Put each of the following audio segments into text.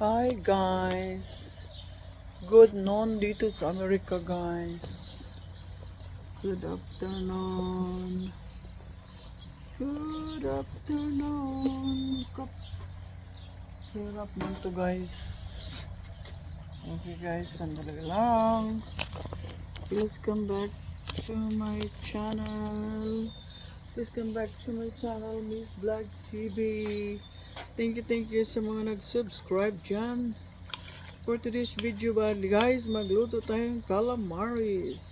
Hi guys. Good noon dito sa Amerika guys. Good afternoon. Good afternoon. Kap Hirap man to guys. Okay guys, sandali lang. Please come back to my channel. Please come back to my channel, Miss Black TV. Thank you, thank you sa mga nag-subscribe dyan. For today's video ba, guys, magluto tayong calamaris.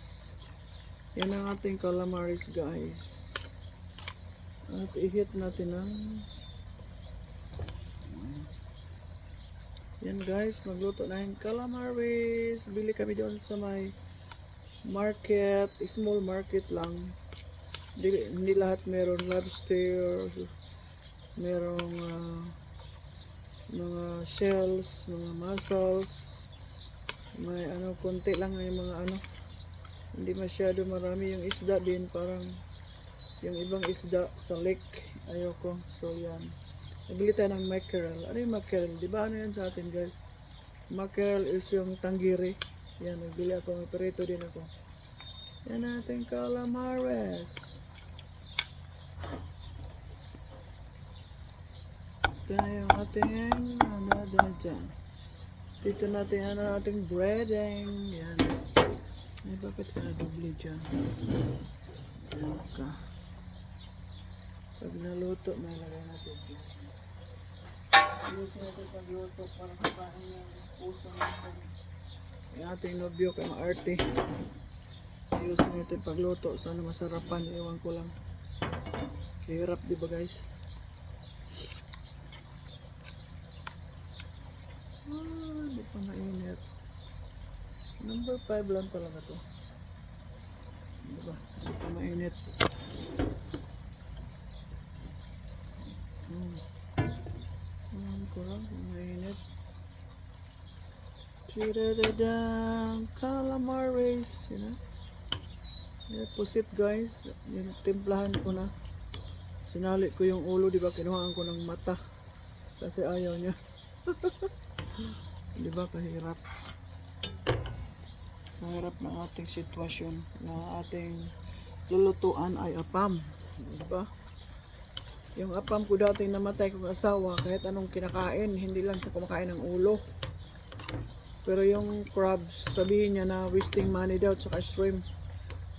Yan ang ating calamaris, guys. At i-hit natin ang... Yan guys, magluto na yung calamaris. Bili kami doon sa may market, small market lang. Hindi, hindi lahat meron lobster, merong ah, mga shells, mga mussels, may ano, konti lang yung mga ano, hindi masyado marami yung isda din, parang yung ibang isda sa lake, ayoko, so yan. Nabili tayo ng mackerel. Ano yung mackerel? Di ba ano yan sa atin guys? Mackerel is yung tanggiri. Yan, nagbili ako, may perito din ako. Yan natin calamares. Na yung ating ano na dyan. Dito natin ano ating breading. Yan. Ay, bakit ka nadubli dyan? Yan ka. Pag naluto, may lagay natin dyan. Ayusin natin pagluto para kapain yung puso natin. Yung ating nobyo kay maarte. Ayusin natin pagluto. Sana masarapan. Iwan ko lang. Hirap di ba guys? Ah, di pa mainit. Number 5 lang talaga to. Di ba? Di pa mainit. Hmm. Alam ko lang kung mainit. Chidadadang calamaris. Yun na. Yeah, pusit guys. Yung timplahan ko na. Sinali ko yung ulo, di ba? Kinuhaan ko ng mata. Kasi ayaw niya. di ba kahirap? Kahirap ng ating sitwasyon na ating lulutuan ay apam. Di ba? Yung apam ko dati namatay kong asawa, kahit anong kinakain, hindi lang siya kumakain ng ulo. Pero yung crabs, sabihin niya na wasting money daw, tsaka shrimp.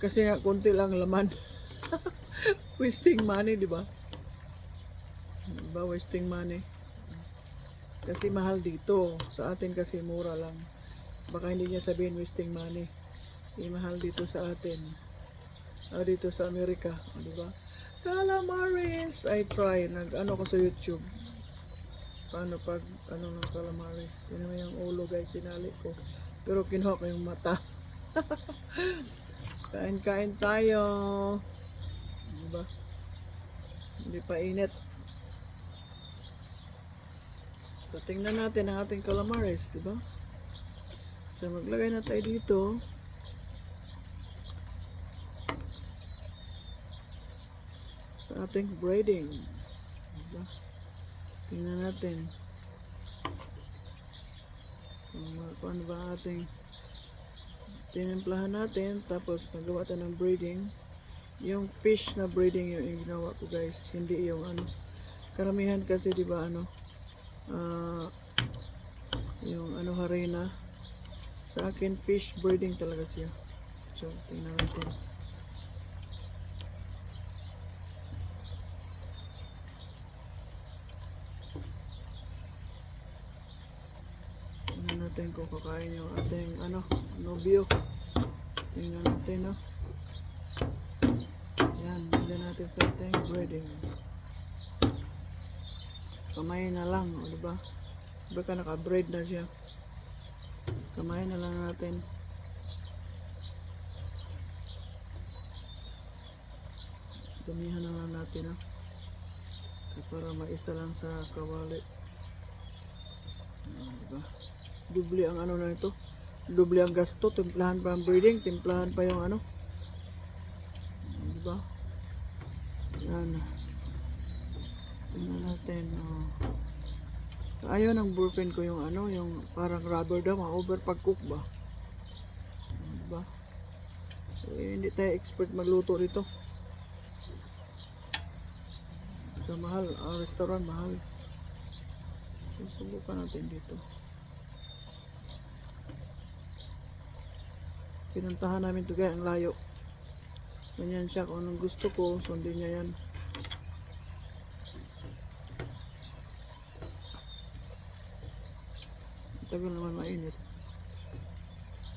Kasi nga, konti lang laman. wasting money, di ba? Di ba, wasting money? Kasi mahal dito. Sa atin kasi mura lang. Baka hindi niya sabihin wasting money. Hindi mahal dito sa atin. O dito sa Amerika. O, di ba? Calamaris! I try. Nag, ano ko sa YouTube. Paano pag, ano ng calamaris. Yun naman yung ulo guys, sinali ko. Pero kinuha ko yung mata. Kain-kain tayo. Diba? Hindi pa init. So, tingnan natin ang ating calamares, diba? So, maglagay na tayo dito. Sa ating braiding. Diba? Tingnan natin. Kung ano ba ating tinimplahan natin. Tapos, nagawa tayo ng braiding. Yung fish na braiding yung, yung ginawa ko guys. Hindi yung ano. Karamihan kasi di ba ano. Ah, yung ano harina. Sa akin fish braiding talaga siya. So, tingnan natin. Tingnan natin kung kakain yung ating ano, nobyo. Tingnan natin, no? Yan, tingnan natin sa ating breading. Kamay na lang, o diba? Baka naka-bread na siya. Kamay na lang natin. Damihan na lang natin, no? Para maisa lang sa kawali. Ayan, diba? Dubli ang ano na ito. Dubli ang gasto. Timplahan pa ang breeding. Timplahan pa yung ano. Diba? Yan. Tingnan natin. Oh. Ayaw ng boyfriend ko yung ano, yung parang rubber daw, ma-over pag-cook ba? Diba? Eh, hindi tayo expert magluto dito. So, mahal. Ang restaurant, mahal. So, subukan natin dito. Pinuntahan namin to kaya ang layo. Ganyan siya kung anong gusto ko, sundin niya yan. Tagal naman mainit.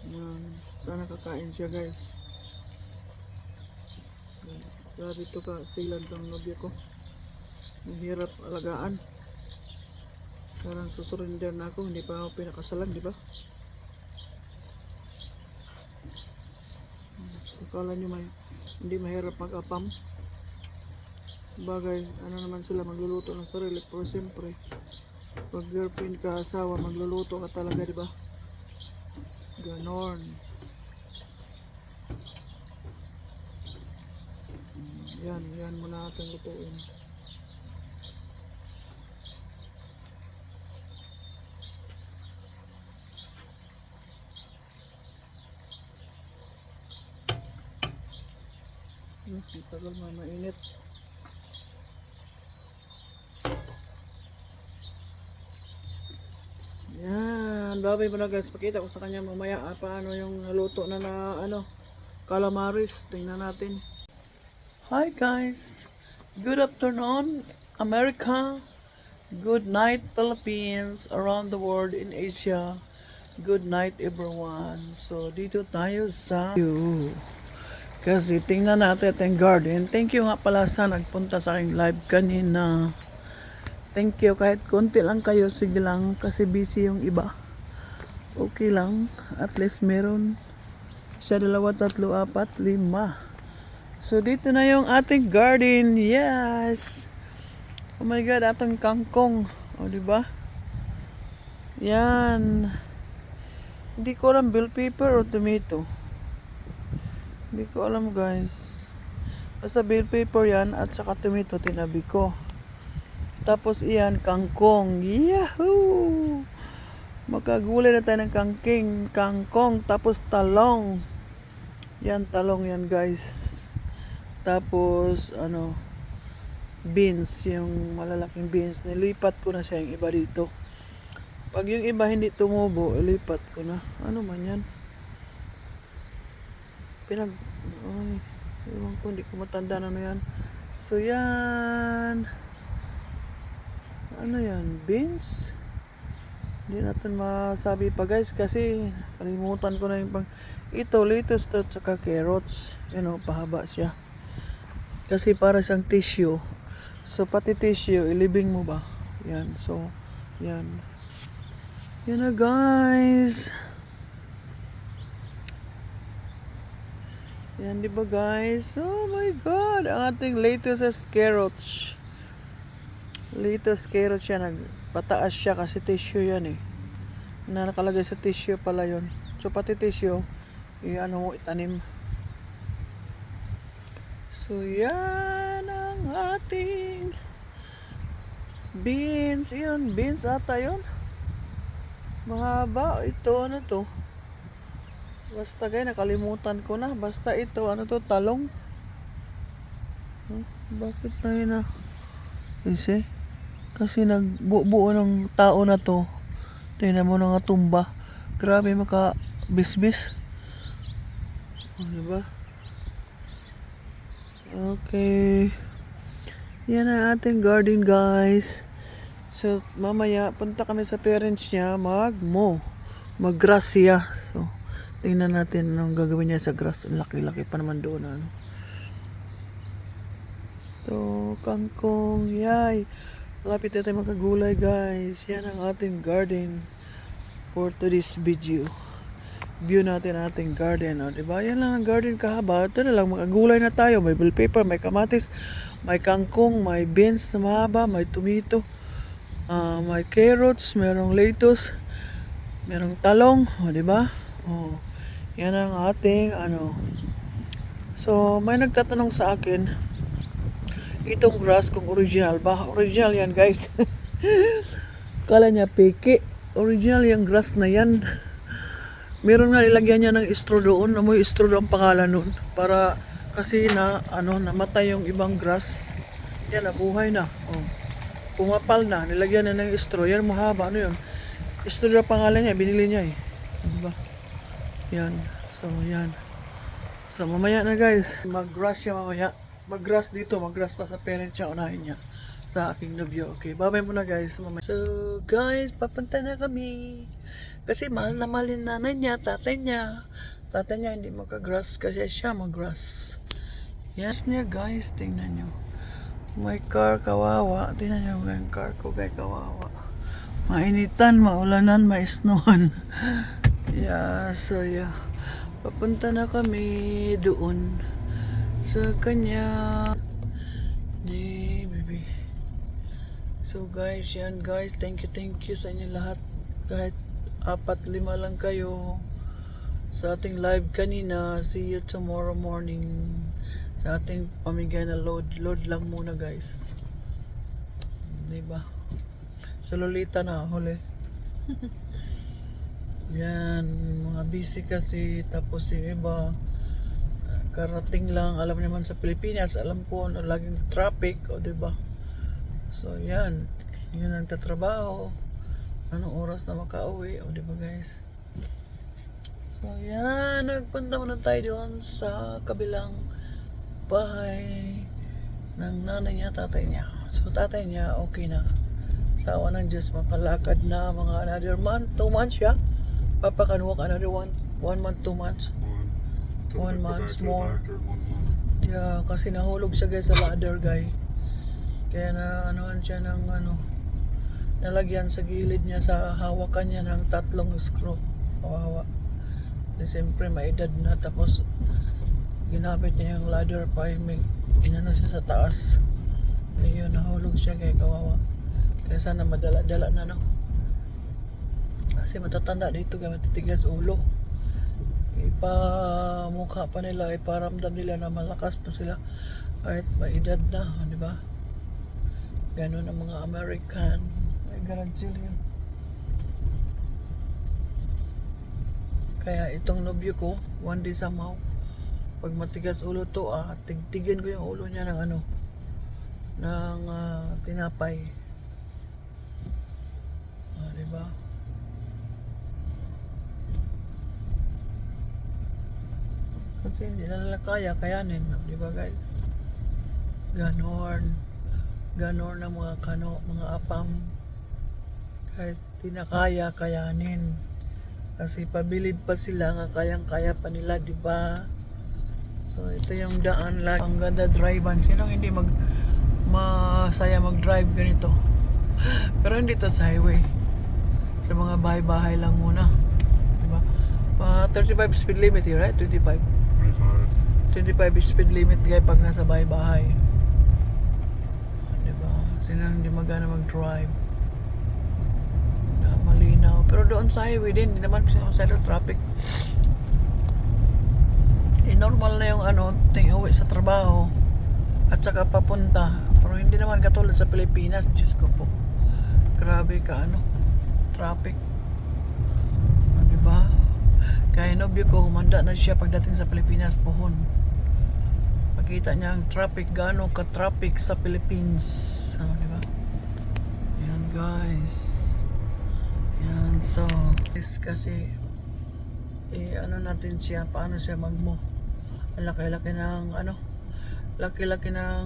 Yan. Sana kakain siya guys. Grabe to ka silan tong nobya ko. Mahirap alagaan. Parang susurrender na ako, hindi pa ako pinakasalan, di ba? Akala nyo may, hindi mahirap mag-apam. Bagay, ano naman sila, magluluto ng sarili. Pero siyempre, pag girlfriend ka, asawa, magluluto ka talaga, di ba? Ganon. Yan, yan muna natin lutuin. Hmm, tagal mga mainit. Yan, babay mo na guys. Pakita ko sa kanya mamaya ah, paano yung naluto na na ano, calamaris. Tingnan natin. Hi guys. Good afternoon, America. Good night, Philippines. Around the world in Asia. Good night, everyone. So, dito tayo sa... Kasi tingnan natin ating garden. Thank you nga pala sa nagpunta sa aking live kanina. Thank you. Kahit konti lang kayo, sige lang. Kasi busy yung iba. Okay lang. At least meron siya dalawa, tatlo, apat, lima. So, dito na yung ating garden. Yes! Oh my God, atong kangkong. O, di ba? Yan. Hindi ko alam bell pepper or tomato. Hindi ko alam guys. Basta bell pepper yan at saka tomato tinabi ko. Tapos iyan, kangkong. Yahoo! Magkagulay na tayo ng kangking, kangkong, tapos talong. Yan, talong yan guys. Tapos, ano, beans, yung malalaking beans. Nilipat ko na siya yung iba dito. Pag yung iba hindi tumubo, ilipat ko na. Ano man yan? Pinag... Ay, ewan ko, hindi ko matanda na ano yan. So, yan. Ano yan? Beans? Hindi natin masabi pa guys kasi kalimutan ko na yung pang... Ito, lettuce to tsaka carrots. You know, pahaba siya. Kasi para siyang tissue. So, pati tissue, ilibing mo ba? Yan. So, yan. Yan na guys. Yan di ba guys? Oh my god, ang ating latest carrots. Latest carrots siya nagpataas siya kasi tissue yan eh. Na nakalagay sa tissue pala yon. So pati tissue, i-ano mo itanim. So yan ang ating beans. Yun, beans ata yun. Mahaba. Ito, ano to? Basta guys, nakalimutan ko na. Basta ito, ano to, talong. Huh? Bakit na yun na? Kasi, kasi nagbuo ng tao na to. Tingnan mo na nga tumba. Grabe maka bisbis. Oh, diba? Okay. Yan ang ating garden guys. So, mamaya, punta kami sa parents niya, mag-mo. Mag-grass siya. So, tingnan natin anong gagawin niya sa grass. Ang laki-laki pa naman doon. Ano. To, kangkong, yay. Lapit na tayo magkagulay guys. Yan ang ating garden for today's video. View natin ating garden. O, diba? Yan lang ang garden kahaba. Ito na lang, magkagulay na tayo. May bell pepper, may kamatis, may kangkong, may beans na mahaba, may tomato. Ah, may carrots, merong lettuce, merong talong, o di ba? Oh. Yan ang ating ano. So, may nagtatanong sa akin itong grass kung original ba? Original yan, guys. Kala niya peke. Original yung grass na yan. Meron nga nilagyan niya ng straw doon. Amoy straw doon ang pangalan nun. Para kasi na ano namatay yung ibang grass. Yan nabuhay na. Oh. Pumapal na. Nilagyan na ng straw. Yan mahaba. Ano yun? Straw na pangalan niya. Binili niya eh. Diba? Yan. So yan. So mamaya na guys. Mag-grass siya mamaya. Mag-grass dito. Mag-grass pa sa parents niya. Unahin niya. Sa aking nobyo. Okay. Bye-bye muna guys. Mamaya. So guys. Papunta na kami. Kasi mahal na mahal yung nanay niya, tatay niya. Tatay niya hindi makagrass kasi siya mag-grass. Yes niya guys, tingnan niyo. May car kawawa. Tingnan niyo yung car ko kay kawawa. Mainitan, maulanan, maisnuhan. yeah, so yeah. Papunta na kami doon sa kanya. Di, baby. So guys, yan guys. Thank you, thank you sa inyo lahat. Kahit apat, lima lang kayo sa ating live kanina. See you tomorrow morning sa ating pamigay na load. Load lang muna guys. Diba? So Lolita na huli. Yan, mga busy kasi tapos yung iba karating lang alam naman sa Pilipinas alam ko na laging traffic o di ba? So yan. Yun ang tatrabaho. Anong oras na makauwi o di ba guys? So yan. Nagpunta muna tayo doon sa kabilang bahay ng nanay niya tatay niya. So tatay niya okay na. Sawa ng Diyos makalakad na mga another month two months siya. Papa can walk another one one month two months One. Go month's back to the more. doctor in one month. Yeah, kasi nahulog siya guys sa ladder guy. Kaya na anuhan siya ng ano, nalagyan sa gilid niya sa hawakan niya ng tatlong screw. Kawawa. Kasi siyempre may edad na tapos ginamit niya yung ladder pa yung may inano siya sa taas. Ayun, nahulog siya kaya kawawa. Kaya sana madala-dala na no. Kasi matatanda dito kaya matitigas ulo ipamukha pa nila, iparamdam nila na malakas pa sila kahit may edad na, di ba? Ganun ang mga American. Ganun sila yun. Kaya itong nobyo ko, one day somehow, pag matigas ulo to, ah, tigtigan ko yung ulo niya ng ano, ng ah, tinapay. Ah, di ba? Kasi hindi na kaya, kayanin, di ba guys? Ganon. Ganon ang mga kano, mga apam. Kahit di na kaya, kayanin. Kasi pabilib pa sila nga kayang-kaya pa nila, di ba? So ito yung daan lang. Ang ganda drive-an. Sinong hindi mag masaya mag-drive ganito? Pero hindi to sa highway. Sa mga bahay-bahay lang muna. Di ba? Uh, 35 speed limit here, right? 25. 25. 25 is speed limit guy pag nasa bahay-bahay. Diba? Sino hindi magana mag-drive. Na malinaw. Pero doon sa highway din, hindi naman masyado traffic. Eh, normal na yung ano, ting uwi sa trabaho at saka papunta. Pero hindi naman katulad sa Pilipinas. Diyos ko po. Grabe ka ano, traffic. Diba? Kaya nobyo ko, humanda na siya pagdating sa Pilipinas, pohon. Makita niya ang traffic, gaano ka-traffic sa Philippines. Ano, di ba? Yan, guys. Yan, so, is kasi, eh, ano natin siya, paano siya magmo. Ang laki-laki ng, ano, laki-laki ng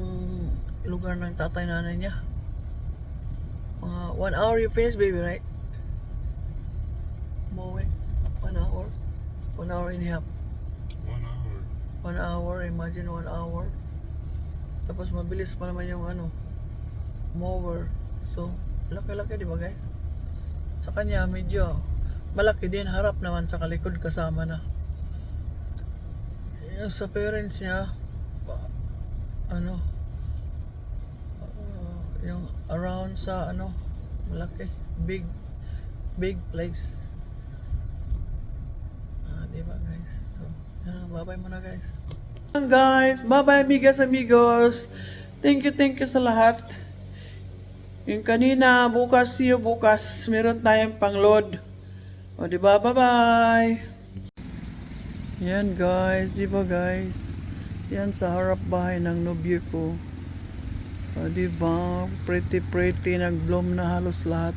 lugar ng tatay nanay niya. Mga one hour you finish, baby, right? Mowing. One hour. One hour and a half. One hour. One hour, imagine one hour. Tapos mabilis pa naman yung ano, mower. So, laki-laki di ba guys? Sa kanya medyo malaki din, harap naman sa kalikod kasama na. Yung sa parents niya, ano, uh, yung around sa ano, malaki, big, big place. Ah, di ba guys? So, yan, bye-bye muna guys. Guys, bye-bye amigas amigos. Thank you, thank you sa lahat. Yung kanina, bukas siyo, bukas, meron tayong pang-load. O, di ba? Bye-bye! Yan guys, di ba guys? Yan sa harap bahay ng nobyo ko. O, di ba? Pretty pretty, nag-bloom na halos lahat.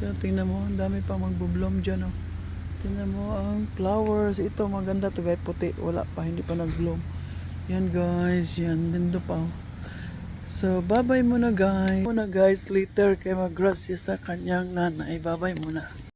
Kaya tingnan mo, ang dami pa magbo-bloom dyan oh. Tingnan mo ang flowers. Ito maganda to guys, puti. Wala pa, hindi pa nag-bloom. Yan guys, yan. Lindo pa oh. So, bye-bye muna guys. Muna guys, later kay maggrasya sa kanyang nanay. Bye-bye muna.